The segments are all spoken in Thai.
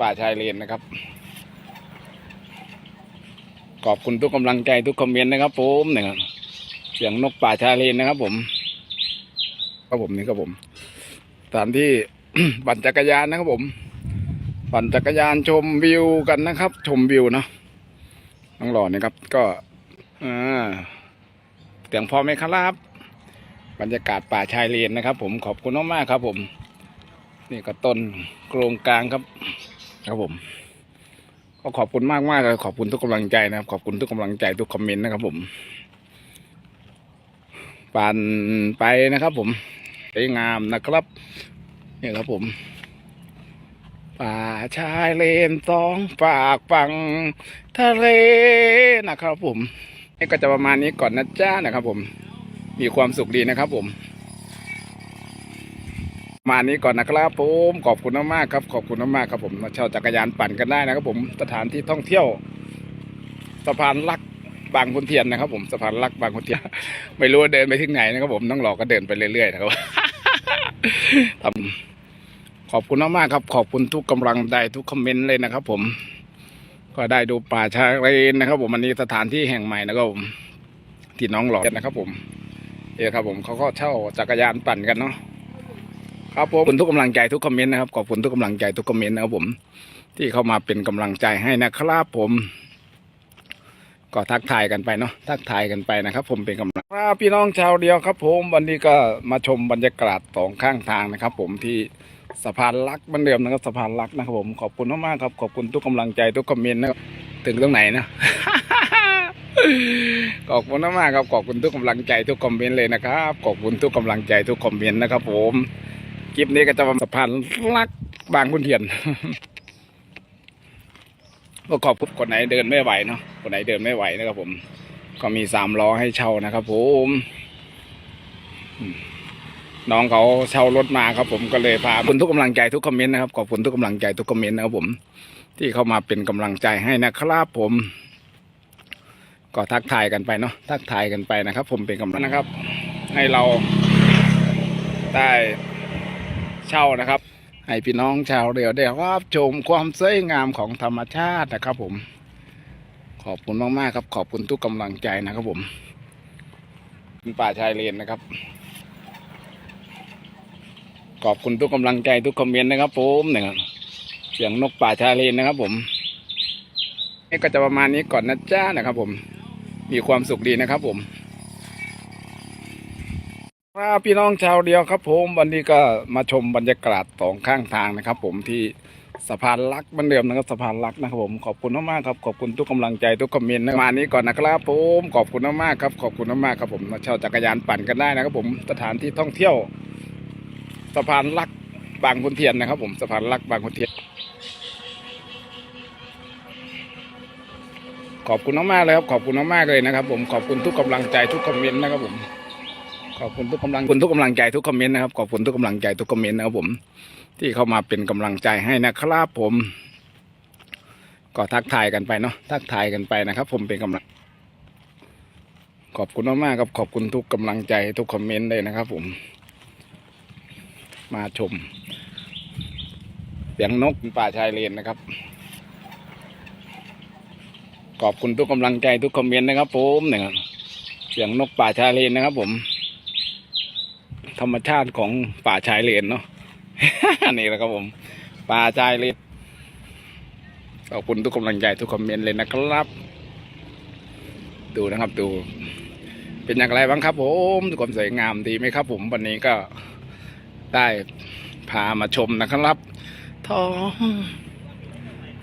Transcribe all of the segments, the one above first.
ป่าชายเลนนะครับ ขอบคุณทุกกำลังใจทุกคอมเมนต์นะครับผมเนี่ยครับเสียงนกป่าชายเลนนะครับ ผมครับผมนี่ครับผมสถานที่ปั่นจักรยานนะครับผม ปั่นจักรยานชมวิวกันนะครับ ชมวิวเนาะน้องหล่อนะครับ ก็อ่าเสียงพอไหมครับ บรรยากาศป่าชายเลนนะครับ ผมขอบคุณมากๆครับ ผม นี่ก็ต้นโครงกลางครับ ครับผม ก็ขอบคุณมากมากเลยขอบคุณทุกกำลังใจนะครับ ขอบคุณทุกกำลังใจทุกคอมเมนต์นะครับ ผมปั่นไปนะครับ ผมสวยงามนะครับเนี่ยครับผม ป่าชายเลนสองฝากฝั่งทะเลนะครับ ผมนี่ก็จะประมาณนี้ก่อนนะจ้านะครับ ผม มีความสุขดีนะครับ ผม มานี้ก่อนนะครับผมขอบคุณมากๆครับ ขอบคุณมากๆครับผมมาเช่าจักรยานปั่นกันได้นะครับ ผมสถานที่ท่องเที่ยว สะพานลักบางขุนเทียนนะครับ ผมสะพานลักบางขุนเทียน ไม่รู้เดินไปถึงไหนนะครับผมต้องหลอกก็เดินไปเรื่อยๆนะครับทำขอบคุณมากๆครับ ขอบคุณทุกกำลังใจทุกคอมเมนต์เลยนะครับ ผม ก็ได้ดูป่าชาเลนนะครับ ผมอันนี้สถานที่แห่งใหม่นะครับผมที่น้องหลอกนะครับ ผมเออครับ ผมเขาก็เช่าจักรยานปั่นกันเนาะ ครับผมขอบคุณทุกกำลังใจทุกคอมเมนต์นะครับขอบคุณทุกกำลังใจทุกคอมเมนต์นะครับผม ที่เข้ามาเป็นกำลังใจให้นะครับผม ก็ทักทายกันไปเนาะทักทายกันไปนะครับ ผมเป็นกำลังครับพี่น้องชาวเดียวครับ ผมวันนี้ก็มาชมบรรยากาศสองข้างทางนะครับ ผมที่สะพานลักษณ์เหมือนเดิมนะครับสะพานลักษณ์นะครับ ผมขอบคุณมากๆครับขอบคุณทุกกำลังใจทุกคอมเมนต์นะครับถึงตรงไหนนะขอบคุณมากๆครับขอบคุณทุกกำลังใจทุกคอมเมนต์เลยนะครับขอบคุณทุกกำลังใจทุกคอมเมนต์นะครับ ผมค ลิปนี้ก็จะมาสะพานลักบางขุนเทียนก็ขอบคุณคนไหนเดินไม่ไหวเนาะคนไหนเดินไม่ไหวนะครับผม ก็มีสามล้อให้เช่านะครับผมน้องเขาเช่ารถมาครับผมก็เลยพาคุณทุกกำลังใจทุกคอมเมนต์นะครับขอบคุณทุกกำลังใจทุกคอมเมนต์นะครับผม ที่เข้ามาเป็นกำลังใจให้นะครับผม ก็ทักทายกันไปเนาะทักทายกันไปนะครับ ผมเป็นกำลังนะครับ ให้เราได้ เช่านะครับ ให้พี่น้องชาวเรือได้รับชมความสวยงามของธรรมชาตินะครับ ผม ขอบคุณมากๆครับ ขอบคุณทุกกำลังใจนะครับผมเป็นป่าชายเลนนะครับ ขอบคุณทุกกำลังใจทุกคอมเมนต์นะครับผมนี่ยครับเสียงนกป่าชายเลนนะครับ ผมนี่ก็จะประมาณนี้ก่อนนะจ้านะครับ ผม มีความสุขดีนะครับ ผม ครับพี่น้องชาวเดียวครับผมวันนี้ก็มาชมบรรยากาศสองข้างทางนะครับ ผมที่สะพานลักษณ์เหมือนเดิมนะครับสะพานลักนะครับผมขอบคุณมากๆครับขอบคุณทุกกำลังใจทุกคอมเมนต์นะมานี้ก่อนนะครับ ผมขอบคุณมากๆครับขอบคุณมากๆครับผมมาเช่าจักรยานปั่นกันได้นะครับ ผมสถานที่ท่องเที่ยว สะพานลักบางขุนเทียนนะครับ ผมสะพานลักบางขุนเทียนขอบคุณมากๆเลยครับขอบคุณมากๆเลยนะครับ ผมขอบคุณทุกกำลังใจทุกคอมเมนต์นะครับผม ขอบคุณทุกกำลังคุณทุกกำลังใจทุกคอมเมนต์นะครับขอบคุณทุกกำลังใจทุกคอมเมนต์นะครับผม ที่เข้ามาเป็นกำลังใจให้นะครับผม ก็ทักทายกันไปเนาะทักทายกันไปนะครับ ผมเป็นกำลัง ขอบคุณมากๆครับขอบคุณทุกกำลังใจทุกคอมเมนต์เลยนะครับ ผม มาชมเสียงนกป่าชายเลนนะครับขอบคุณทุกกำลังใจทุกคอมเมนต์นะครับ ผมเนี่ยเสียงนกป่าชายเลนนะครับ ผม ธรรมชาติของป่าชายเลนเนาะ นี่แหละครับผม ป่าชายเลนขอบคุณทุกกำลังใจทุกคอมเมนต์เลยนะครับ ดูนะครับดู เป็นอย่างไรบ้างครับ ผมความสวยงามดีไหมครับ ผมวันนี้ก็ได้พามาชมนะครับท้อง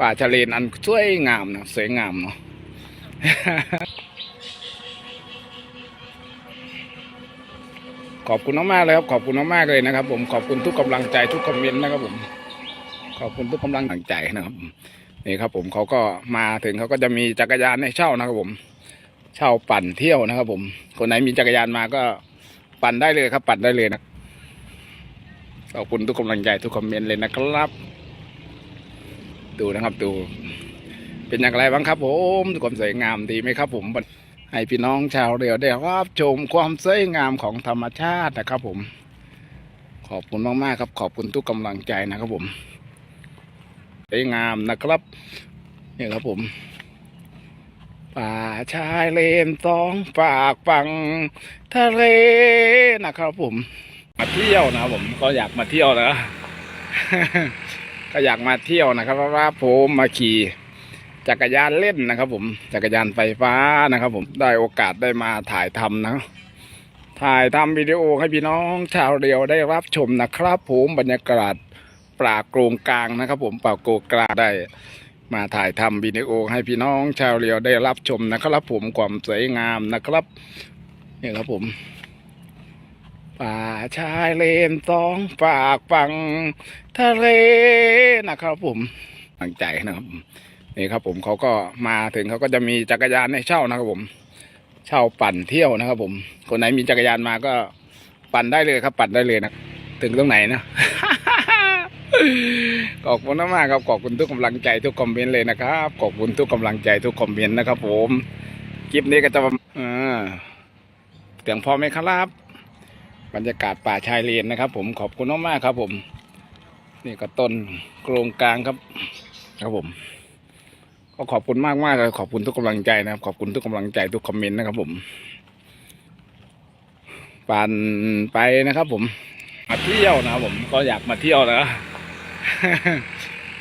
ป่าชายเลนอันสวยงามนะสวยงามเนาะ ขอบคุณมากๆเลยครับขอบคุณมากๆเลยนะครับ ผมขอบคุณทุกกำลังใจทุกคอมเมนต์นะครับผม ขอบคุณทุกกำลังใจนะครับนี่ครับ ผมเขาก็มาถึงเขาก็จะมีจักรยานให้เช่านะครับผม เช่าปั่นเที่ยวนะครับ ผม คนไหนมีจักรยานมาก็ปั่นได้เลยครับ ปั่นได้เลยนะขอบคุณทุกกำลังใจทุกคอมเมนต์เลยนะครับ ดูนะครับดู เป็นอย่างไรบ้างครับ ผมความสวยงามดีไหมครับ ผม ให้พี่น้องชาวเรือได้รับชมความสวยงามของธรรมชาตินะครับ ผม ขอบคุณมากๆครับ ขอบคุณทุกกำลังใจนะครับ ผมสวยงามนะครับนี่ครับผม ป่าชายเลนสองฝากฝั่งทะเลนะครับ ผม มาเที่ยวนะผมก็อยากมาเที่ยวนะก็อยากมาเที่ยวนะครับเพราะว่าผมมาขี่ จักรยานเล่นนะครับ ผมจักรยานไฟฟ้านะครับ ผมได้โอกาสได้มาถ่ายทำนะถ่ายทำวิดีโอให้พี่น้องชาวเรียวได้รับชมนะครับ ผมบรรยากาศป่าโกรงกลางนะครับ ผมป่าโกรงกลางได้มาถ่ายทำวิดีโอให้พี่น้องชาวเรียวได้รับชมนะครับ ผมความสวยงามนะครับนี่ครับผมป่าชายเลนสองฝากฝั่งทะเลนะครับ ผมตั้งใจนะครับ นี่ครับผมเขาก็มาถึงเขาก็จะมีจักรยานให้เช่านะครับผมเช่าปั่นเที่ยวนะครับ ผม คนไหนมีจักรยานมาก็ปั่นได้เลยครับ ปั่นได้เลยนะถึงตรงไหนนะขอบคุณมากๆครับขอบคุณทุกกำลังใจทุกคอมเมนต์เลยนะครับขอบคุณทุกกำลังใจทุกคอมเมนต์นะครับ ผมคลิปนี้ก็จะเออเสียงพอไหมครับ บรรยากาศป่าชายเลนนะครับ ผมขอบคุณมากๆครับ ผม นี่ก็ต้นโกรงกลางครับ ครับผม ก็ขอบคุณมากมากเลยขอบคุณทุกกำลังใจนะครับ ขอบคุณทุกกำลังใจทุกคอมเมนต์นะครับ ผมปั่นไปนะครับ ผมมาเที่ยวนะครับผมก็อยากมาเที่ยวนะ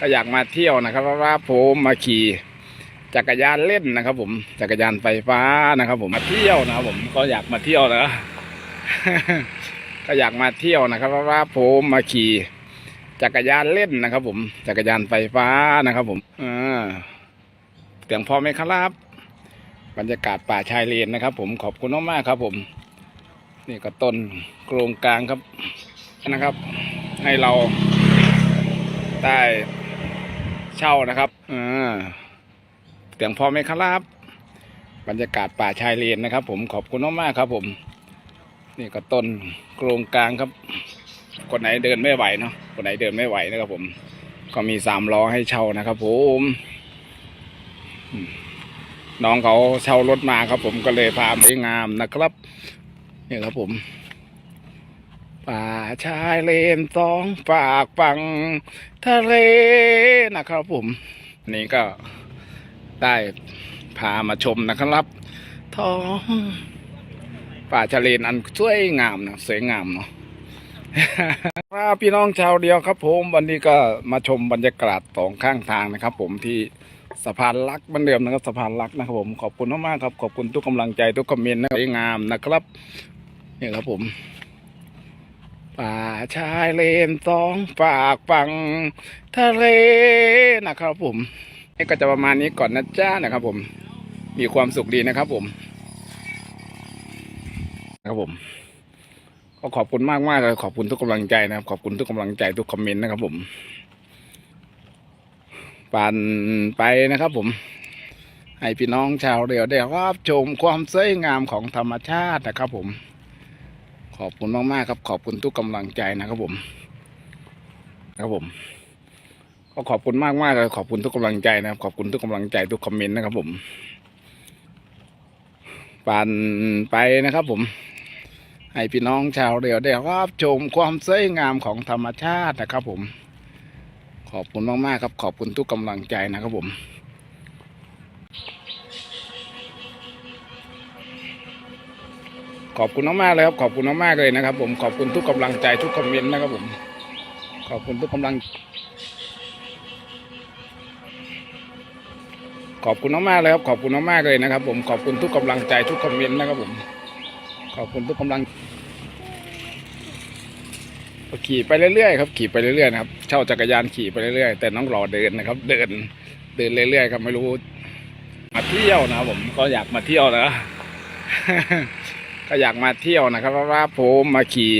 ก็อยากมาเที่ยวนะครับเพราะว่าผมมาขี่จักรยานเล่นนะครับ ผมจักรยานไฟฟ้านะครับ ผมมาเที่ยวนะครับผมก็อยากมาเที่ยวนะก็อยากมาเที่ยวนะครับเพราะว่าผมมาขี่จักรยานเล่นนะครับ ผมจักรยานไฟฟ้านะครับ ผมออเสียงพอไหมครับ บรรยากาศป่าชายเลนนะครับ ผมขอบคุณมากๆครับ ผม นี่ก็ต้นโกรงกลางครับนะครับ ให้เราได้เช่านะครับเออเสียงพอไหมครับ บรรยากาศป่าชายเลนนะครับ ผมขอบคุณมากๆครับ ผม นี่ก็ต้นโกรงกลางครับ คนไหนเดินไม่ไหวเนาะคนไหนเดินไม่ไหวนะครับ ผม ก็มีสามล้อให้เช่านะครับ ผม น้องเขาเช่ารถมาครับ ผมก็เลยพาไปงามนะครับนี่ครับผม ป่าชายเลนสองฝากฝั่งทะเลนะครับผม นี่ก็ได้พามาชมนะครับท้องป่าชะเลนอันสวยงามนะสวยงามเนาะครับพี่น้องชาวเดียวครับผม วันนี้ก็มาชมบรรยากาศสองข้างทางนะครับ ผมที่ สะพานลักเหมือนเดิมนะครับสะพานลักนะครับผมขอบคุณมากๆครับ ขอบคุณทุกกำลังใจทุกคอมเมนต์นะครับสวยงามนะครับนี่ครับผม ป่าชายเลนสองฝากฝั่งทะเลนะครับผมนี่ก็จะประมาณนี้ก่อนนะจ้านะครับผม มีความสุขดีนะครับผมนะครับผมก็ขอบคุณมากมากๆเลยขอบคุณทุกกำลังใจนะครับ ขอบคุณทุกกำลังใจทุกคอมเมนต์นะครับผม ปั่นไปนะครับผม ให้พี่น้องชาวเรียวได้รับชมความสวยงามของธรรมชาตินะครับผม ขอบคุณมากๆครับ ขอบคุณทุกกำลังใจนะครับผม ครับผม ก็ขอบคุณมากมากๆเลยขอบคุณทุกกำลังใจนะครับ ขอบคุณทุกกำลังใจทุกคอมเมนต์นะครับผมปั่นไปนะครับผม ให้พี่น้องชาวเรือได้รับชมความสวยงามของธรรมชาตินะครับผม ขอบคุณมากๆครับ ขอบคุณทุกกำลังใจนะครับผมขอบคุณมากๆเลยครับขอบคุณมากๆเลยนะครับ ผมขอบคุณทุกกำลังใจทุกคอมเมนต์นะครับผมขอบคุณทุกกำลัง ขอบคุณมากๆเลยครับขอบคุณมากๆเลยนะครับ ผมขอบคุณทุกกำลังใจทุกคอมเมนต์นะครับผมขอบคุณทุกกำลัง ขี่ไปเรื่อยๆครับขี่ไปเรื่อยๆนะครับเช่าจักรยานขี่ไปเรื่อยๆแต่น้องรอเดินนะครับ เดินเดินเรื่อยๆครับไม่รู้มาเที่ยวนะผมก็อยากมาเที่ยวนะก็อยากมาเที่ยวนะครับเพราะว่าผมมาขี่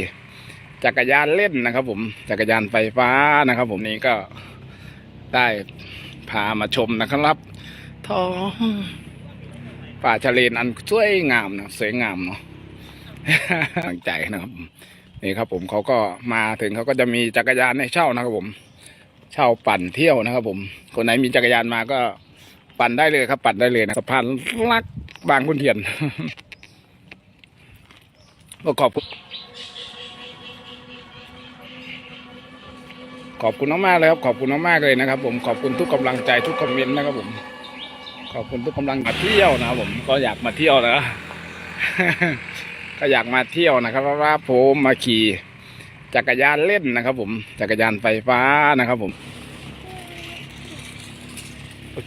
จักรยานเล่นนะครับ ผมจักรยานไฟฟ้านะครับ ผมนี่ก็ได้พามาชมนะครับท้องป่าชะเลนอันสวยงามนะสวยงามเนาะตั้งใจนะครับ นี่ครับผมเขาก็มาถึงเขาก็จะมีจักรยานให้เช่านะครับผม เช่าปั่นเที่ยวนะครับ ผม คนไหนมีจักรยานมาก็ปั่นได้เลยครับ ปั่นได้เลยนะสะพานลักบางขุนเทียนก็ขอบคุณขอบคุณมากๆเลยครับขอบคุณมากๆเลยนะครับ ผมขอบคุณทุกกำลังใจทุกคอมเมนต์นะครับผม ขอบคุณทุกกำลังมาเที่ยวนะครับผมก็อยากมาเที่ยวนะ ก็อยากมาเที่ยวนะครับ เพราะว่าผมมาขี่จักรยานเล่นนะครับ ผมจักรยานไฟฟ้านะครับ ผม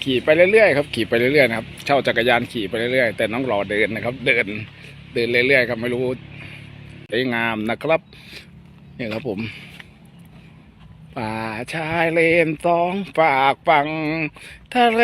ขี่ไปเรื่อยๆครับขี่ไปเรื่อยๆนะครับเช่าจักรยานขี่ไปเรื่อยๆแต่น้องรอเดินนะครับ เดินเดินเรื่อยๆครับไม่รู้สวยงามนะครับนี่ครับผมป่าชายเลนสองฝากฝั่งทะเล